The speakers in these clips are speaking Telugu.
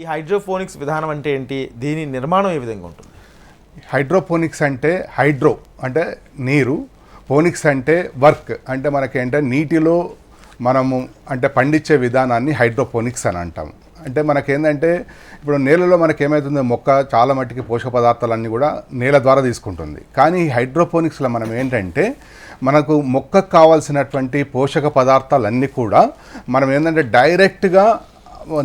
ఈ హైడ్రోఫోనిక్స్ విధానం అంటే ఏంటి? దీని నిర్మాణం ఏ విధంగా ఉంటుంది? హైడ్రోపోనిక్స్ అంటే హైడ్రో అంటే నీరు ఫోనిక్స్ అంటే వర్క్. అంటే మనకేంటే నీటిలో మనము అంటే పండించే విధానాన్ని హైడ్రోపోనిక్స్ అని అంటాం. అంటే మనకేంటంటే ఇప్పుడు నేలలో మనకి మొక్క చాలా మట్టికి పోషక పదార్థాలన్నీ కూడా నేల ద్వారా తీసుకుంటుంది. కానీ ఈ హైడ్రోపోనిక్స్లో మనం ఏంటంటే మనకు మొక్కకు కావాల్సినటువంటి పోషక పదార్థాలన్నీ కూడా మనం ఏంటంటే డైరెక్ట్గా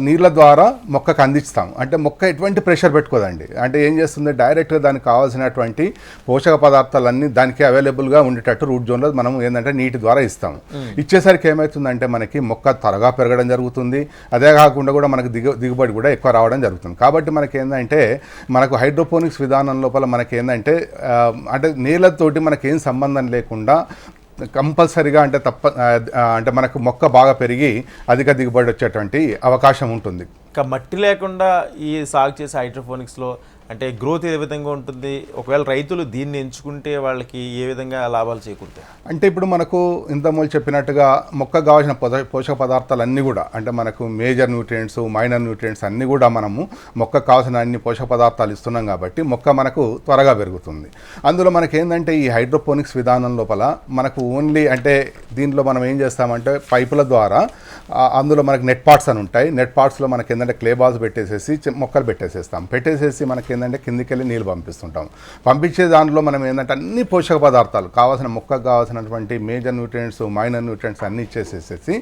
నీళ్ళ ద్వారా మొక్కకు అందిస్తాం. అంటే మొక్క ఎటువంటి ప్రెషర్ పెట్టుకోదండి. అంటే ఏం చేస్తుంది? డైరెక్ట్గా దానికి కావాల్సినటువంటి పోషక పదార్థాలన్నీ దానికి అవైలబుల్గా ఉండేటట్టు రూట్ జోన్లో మనం ఏంటంటే నీటి ద్వారా ఇస్తాం. ఇచ్చేసరికి ఏమవుతుందంటే మనకి మొక్క త్వరగా పెరగడం జరుగుతుంది. అదే కాకుండా కూడా మనకు దిగు దిగుబడి కూడా ఎక్కువ రావడం జరుగుతుంది. కాబట్టి మనకి ఏంటంటే మనకు హైడ్రోపోనిక్స్ విధానం లోపల మనకి ఏంటంటే అంటే నీళ్ళతోటి మనకేం సంబంధం లేకుండా కంపల్సరిగా అంటే తప్ప అంటే మనకు మొక్క బాగా పెరిగి అధిక దిగుబడి వచ్చేటువంటి అవకాశం ఉంటుంది. ఇంకా మట్టి లేకుండా ఈ సాగు చేసే హైడ్రోఫోనిక్స్లో అంటే గ్రోత్ ఏ విధంగా ఉంటుంది? ఒకవేళ రైతులు దీన్ని ఎంచుకుంటే వాళ్ళకి ఏ విధంగా లాభాలు చేకూరుతాయి? అంటే ఇప్పుడు మనకు ఇంతమూలు చెప్పినట్టుగా మొక్కకు కావాల్సిన పొద పోషక పదార్థాలు అన్నీ కూడా అంటే మనకు మేజర్ న్యూట్రియంట్స్ మైనర్ న్యూట్రియంట్స్ అన్నీ కూడా మనము మొక్కకు కావాల్సిన అన్ని పోషక పదార్థాలు ఇస్తున్నాం కాబట్టి మొక్క మనకు త్వరగా పెరుగుతుంది. అందులో మనకి ఏంటంటే ఈ హైడ్రోపోనిక్స్ విధానం లోపల మనకు ఓన్లీ అంటే దీంట్లో మనం ఏం చేస్తామంటే పైపుల ద్వారా అందులో మనకు నెట్ పార్ట్స్ అని ఉంటాయి. నెట్ పార్ట్స్లో మనకి ఏంటంటే క్లే బాల్స్ పెట్టేసేసి మొక్కలు పెట్టేసేస్తాం. పెట్టేసేసి మనకి ఏంటంటే కిందికి వెళ్ళి నీళ్ళు పంపిస్తుంటాం. పంపించే దాంట్లో మనం ఏంటంటే అన్ని పోషక పదార్థాలు కావాల్సిన మొక్కకు కావాల్సినటువంటి మేజర్ న్యూట్రియంట్స్ మైనర్ న్యూట్రియంట్స్ అన్ని ఇచ్చేసేసేసి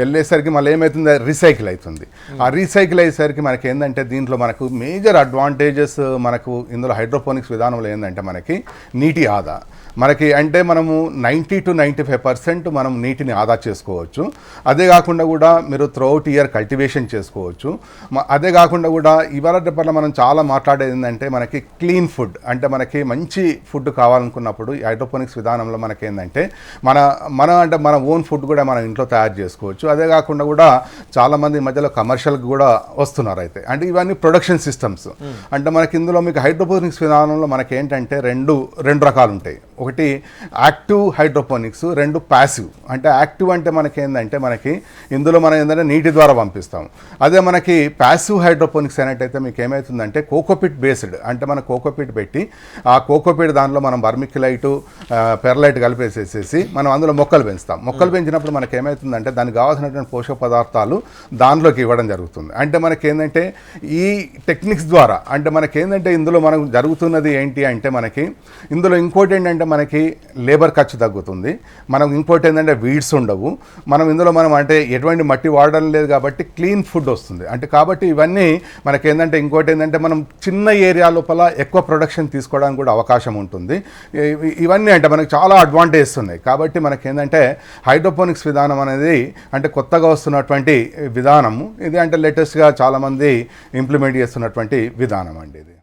వెళ్ళేసరికి మళ్ళీ ఏమవుతుంది రీసైకిల్ అవుతుంది. ఆ రీసైకిల్ అయ్యేసరికి మనకి ఏంటంటే దీంట్లో మనకు మేజర్ అడ్వాంటేజెస్ మనకు ఇందులో హైడ్రోపోనిక్స్ విధానంలో ఏంటంటే మనకి నీటి ఆదా. మనకి అంటే మనము ninety two ninety five percent మనం నీటిని ఆదా చేసుకోవచ్చు. అదే కాకుండా కూడా మీరు త్రూఅవుట్ ఇయర్ కల్టివేషన్ చేసుకోవచ్చు. అదే కాకుండా కూడా ఇవాళ రేపట్లో మనం చాలా మాట్లాడేది ఏంటంటే మనకి క్లీన్ ఫుడ్ అంటే మనకి మంచి ఫుడ్ కావాలనుకున్నప్పుడు ఈ హైడ్రోపోనిక్స్ విధానంలో మనకి ఏంటంటే మన మన అంటే మన ఓన్ ఫుడ్ కూడా మనం ఇంట్లో తయారు చేసుకోవచ్చు. అదే కాకుండా కూడా చాలామంది మధ్యలో కమర్షియల్కి కూడా వస్తున్నారు అయితే. అంటే ఇవన్నీ ప్రొడక్షన్ సిస్టమ్స్ అంటే మనకి ఇందులో మీకు హైడ్రోపోనిక్స్ విధానంలో మనకి ఏంటంటే రెండు రెండు రకాలు ఉంటాయి. ఒకటి యాక్టివ్ హైడ్రోపోనిక్స్ రెండు ప్యాసివ్. అంటే యాక్టివ్ అంటే మనకి ఏంటంటే మనకి ఇందులో మనం ఏంటంటే నీటి ద్వారా పంపిస్తాం. అదే మనకి ప్యాసివ్ హైడ్రోపోనిక్స్ అనేటైతే మీకు ఏమవుతుందంటే కోకోపిట్ బేస్డ్. అంటే మన కోకోపిట్ పెట్టి ఆ కోకోపిట్ దానిలో మనం బర్మిక్యులైట్ పెర్లైట్ కలిపేసేసేసి మనం అందులో మొక్కలు పెంచుతాం. మొక్కలు పెంచినప్పుడు మనకి ఏమవుతుందంటే దానికి కావాల్సినటువంటి పోషక పదార్థాలు దానిలోకి ఇవ్వడం జరుగుతుంది. అంటే మనకి ఏంటంటే ఈ టెక్నిక్స్ ద్వారా అంటే మనకి ఏంటంటే ఇందులో మనకు జరుగుతున్నది ఏంటి అంటే మనకి ఇందులో ఇంకోటి ఏంటంటే మనకి లేబర్ ఖర్చు తగ్గుతుంది. మనం ఇంకోటి ఏంటంటే వీడ్స్ ఉండవు. మనం ఇందులో మనం అంటే ఎటువంటి మట్టి వాడడం లేదు కాబట్టి క్లీన్ ఫుడ్ వస్తుంది. అంటే కాబట్టి ఇవన్నీ మనకి ఏంటంటే ఇంకోటి ఏంటంటే మనం చిన్న ఏరియా లోపల ఎక్కువ ప్రొడక్షన్ తీసుకోవడానికి కూడా అవకాశం ఉంటుంది. ఇవన్నీ అంటే మనకు చాలా అడ్వాంటేజెస్ ఉన్నాయి. కాబట్టి మనకి ఏంటంటే హైడ్రోపోనిక్స్ విధానం అనేది అంటే కొత్తగా వస్తున్నటువంటి విధానము. ఇది అంటే లేటెస్ట్గా చాలామంది ఇంప్లిమెంట్ చేస్తున్నటువంటి విధానం అండి ఇది.